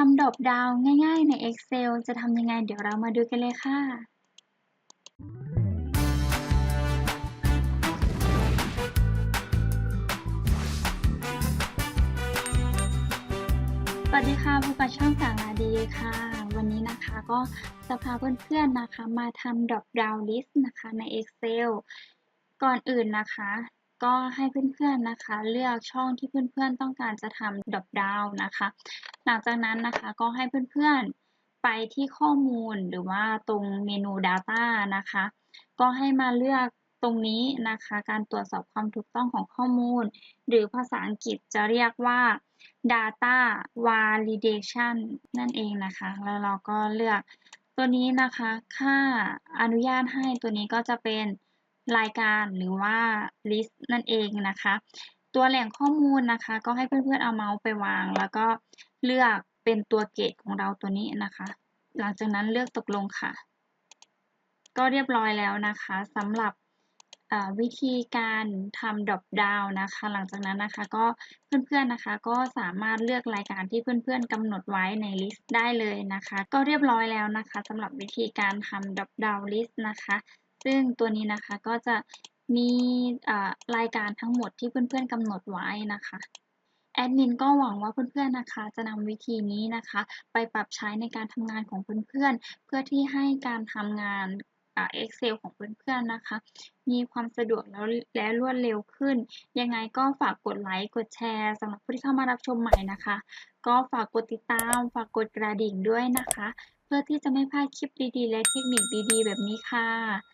ทำดรอปดาวน์ง่ายๆ ใน Excel จะทำยังไงเดี๋ยวเรามาดูกันเลยค่ะ สวัสดีค่ะพบกับช่องสาราดีค่ะ วันนี้นะคะก็จะพาเพื่อนๆนะคะ มาทำ drop down list นะคะใน Excel ก่อนอื่นนะคะ ก็ให้เพื่อนๆนะคะ เลือกช่องที่เพื่อนๆต้องการจะทำ drop down นะคะ หลังจากนั้นนะคะก็ให้เพื่อนๆไปที่ข้อมูลหรือว่าตรงเมนู data นะคะ ก็ให้มาเลือกตรงนี้นะคะ การตรวจสอบความถูกต้องของข้อมูล หรือภาษาอังกฤษจะเรียกว่า data validation นั่นเองนะคะ แล้วเราก็เลือกตัวนี้นะคะ ค่าอนุญาตให้ตัวนี้ก็จะเป็น รายการหรือว่า list นั่นเองนะคะ ตัวแหล่งข้อมูลนะคะก็ให้เพื่อนๆเอาเมาส์ไปวาง แล้วก็เลือกเป็นตัวเกรดของเราตัวนี้นะคะ หลังจากนั้นเลือกตกลงค่ะ ก็เรียบร้อยแล้วนะคะสำหรับวิธีการทำ drop down นะคะ หลังจากนั้นนะคะก็เพื่อนๆนะคะ ก็สามารถเลือกรายการที่เพื่อนๆกำหนดไว้ใน list ได้เลยนะคะ ก็เรียบร้อยแล้วนะคะสำหรับวิธีการทำ drop down list นะคะ ซึ่งตัวนี้นะคะก็จะมีรายการทั้งหมดที่เพื่อนๆกำหนดไว้นะคะแอดมินก็หวังว่าเพื่อนๆนะคะ จะนำวิธีนี้นะคะ ไปปรับใช้ในการทำงานของเพื่อนๆ เพื่อที่ให้การทำงาน Excel ของเพื่อนๆนะคะ มีความสะดวกแล้วและรวดเร็วขึ้น ยังไงก็ฝากกดไลค์กดแชร์สำหรับผู้ที่เข้ามารับชมใหม่นะคะ ก็ฝากกดติดตาม ฝากกดกระดิ่งด้วยนะคะ เพื่อที่จะไม่พลาดคลิปดีๆ และเทคนิคดีๆ แบบนี้ค่ะ